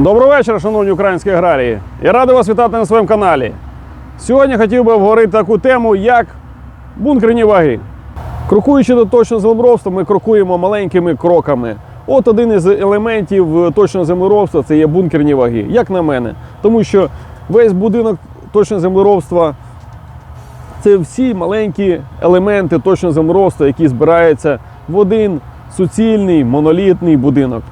Доброго вечора, шановні українські аграрії. Я радий вас вітати на своєму каналі. Сьогодні хотів би обговорити таку тему, як бункерні ваги. Крокуючи до точного землеробства, ми крокуємо маленькими кроками. От один із елементів точного землеробства це є бункерні ваги, як на мене. Тому що весь будинок точного землеробства це всі маленькі елементи точного землеробства, які збираються в один суцільний монолітний будинок.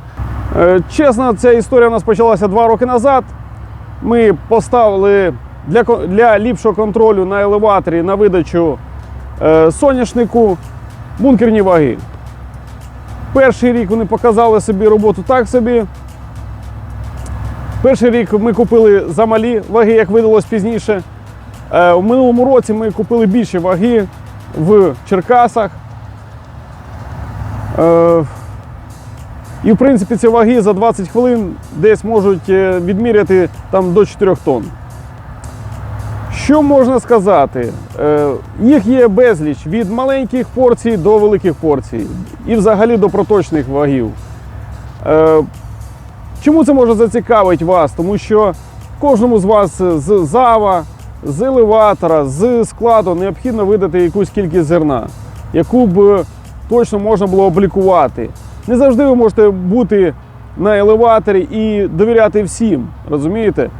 Е, Чесно, ця історія у нас почалася два роки назад. Ми поставили для, для ліпшого контролю на елеваторі на видачу е, соняшнику бункерні ваги. Перший рік вони показали собі роботу так собі. Перший рік ми купили замалі ваги, як видалось пізніше. Е, У минулому році ми купили більші ваги в Черкасах. І, в принципі, ці ваги за 20 хвилин десь можуть е, відміряти там, до 4 тонн. Що можна сказати? Е, Їх є безліч від маленьких порцій до великих порцій, і взагалі до проточних вагів. Е, Чому це може зацікавити вас? Тому що кожному з вас з зава, з елеватора, з складу необхідно видати якусь кількість зерна, яку б точно можна було облікувати. Не завжди ви можете бути на елеваторі і довіряти всім, розумієте?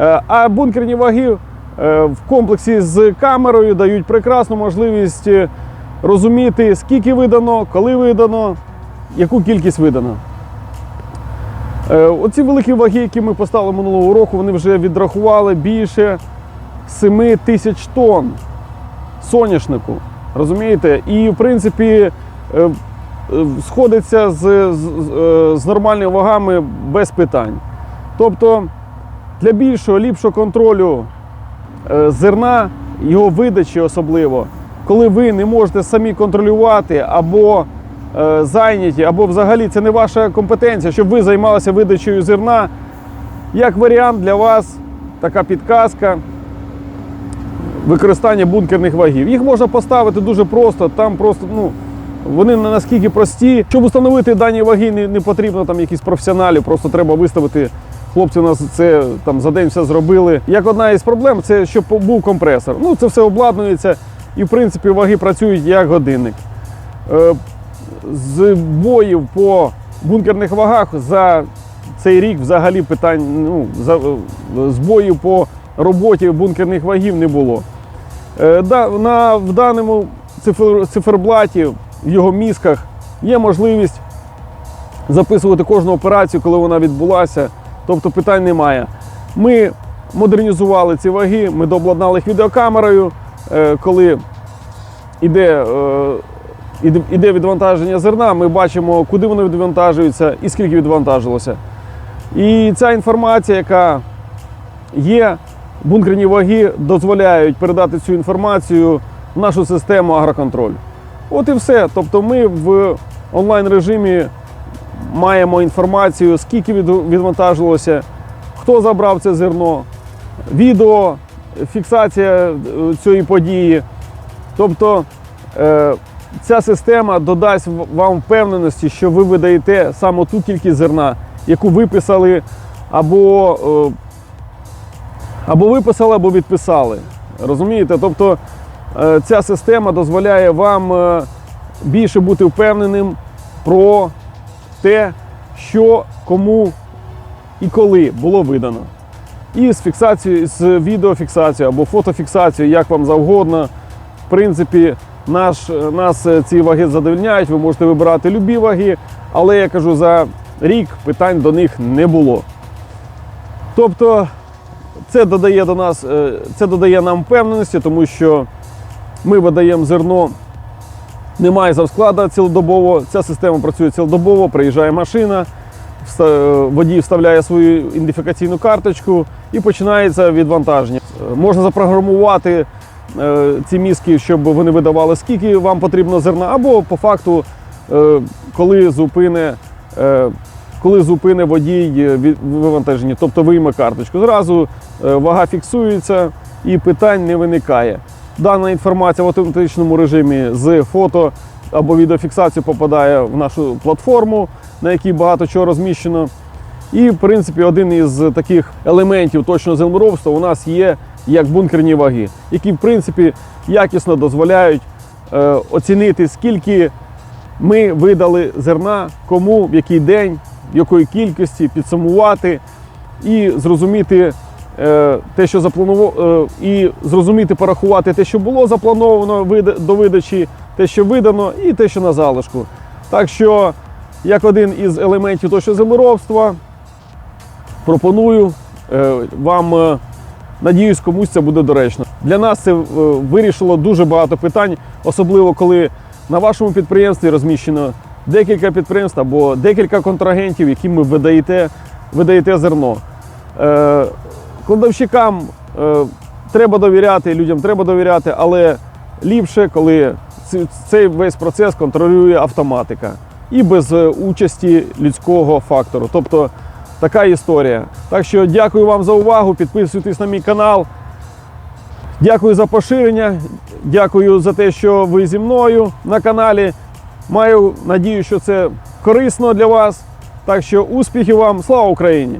Е, А бункерні ваги е, в комплексі з камерою дають прекрасну можливість е, розуміти, скільки видано, коли видано, яку кількість видано. Оці великі ваги, які ми поставили минулого року, вони вже відрахували більше 7 тисяч тонн соняшнику. Розумієте? І, в принципі, сходиться з, з, з, е, нормальними вагами без питань. Тобто для більшого, ліпшого контролю е, зерна, його видачі особливо, коли ви не можете самі контролювати або е, зайняті, або взагалі це не ваша компетенція, щоб ви займалися видачею зерна, як варіант для вас така підказка використання бункерних вагів. Їх можна поставити дуже просто, там просто ну, вони наскільки прості. Щоб встановити дані ваги, не, не потрібно там якісь професіоналів, просто треба виставити. Хлопці у нас це там за день все зробили. Як одна із проблем, це щоб був компресор. Ну, це все обладнується і, в принципі, ваги працюють як годинник. Е, З боїв по бункерних вагах за цей рік взагалі питань, ну, за, з боїв по роботі бункерних вагів не було. Е, на, в даному циферблаті, його мізках є можливість записувати кожну операцію, коли вона відбулася. Тобто питань немає. Ми модернізували ці ваги, ми дообладнали їх відеокамерою. Е, коли йде, е, іде, відвантаження зерна, ми бачимо, куди воно відвантажується і скільки відвантажилося. І ця інформація, яка є, бункерні ваги дозволяють передати цю інформацію в нашу систему агроконтроль. От і все. Тобто ми в онлайн режимі маємо інформацію, скільки відвантажилося, хто забрав це зерно, відео, фіксація е, цієї події. Тобто е, ця система додасть вам впевненості, що ви видаєте саме ту кількість зерна, яку виписали, або, е, або виписали, або відписали. Розумієте? Тобто ця система дозволяє вам е, більше бути впевненим про те, що кому і коли було видано. І з фіксацією, з відеофіксацією або фотофіксацією, як вам завгодно. В принципі, наш, нас е, ці ваги задовольняють, ви можете вибирати любі ваги, але я кажу, за рік питань до них не було. Тобто це додає до нас, е, це додає нам впевненості, тому що ми видаємо зерно немає завсклада цілодобово. Ця система працює цілодобово, приїжджає машина, водій вставляє свою ідентифікаційну карточку і починається відвантаження. Можна запрограмувати е, ці мізки, щоб вони видавали, скільки вам потрібно зерна, або по факту, е, коли зупине. е, Коли зупине водій вивантаження, тобто вийме карточку, зразу вага фіксується і питань не виникає. Дана інформація в автоматичному режимі з фото або відеофіксацією попадає в нашу платформу, на якій багато чого розміщено. І, в принципі, один із таких елементів точного землеробства у нас є як бункерні ваги, які, в принципі, якісно дозволяють е, оцінити, скільки ми видали зерна, кому, в який день, в якої кількості, підсумувати і зрозуміти те, що запланував, е, і зрозуміти, порахувати те, що було заплановано до видачі, те, що видано, і те, що на залишку. Так що, як один із елементів точного землеробства, пропоную е, вам. е, Надіюсь, комусь це буде доречно. Для нас це е, вирішило дуже багато питань, особливо коли на вашому підприємстві розміщено декілька підприємств або декілька контрагентів, яким ви видаєте, видаєте зерно. Кладовщикам е, треба довіряти, людям треба довіряти, але ліпше, коли цей весь процес контролює автоматика і без е, участі людського фактору. Тобто така історія. Так що дякую вам за увагу. Підписуйтесь на мій канал. Дякую за поширення. Дякую за те, що ви зі мною на каналі. Маю надію, що це корисно для вас. Так що успіхів вам, слава Україні!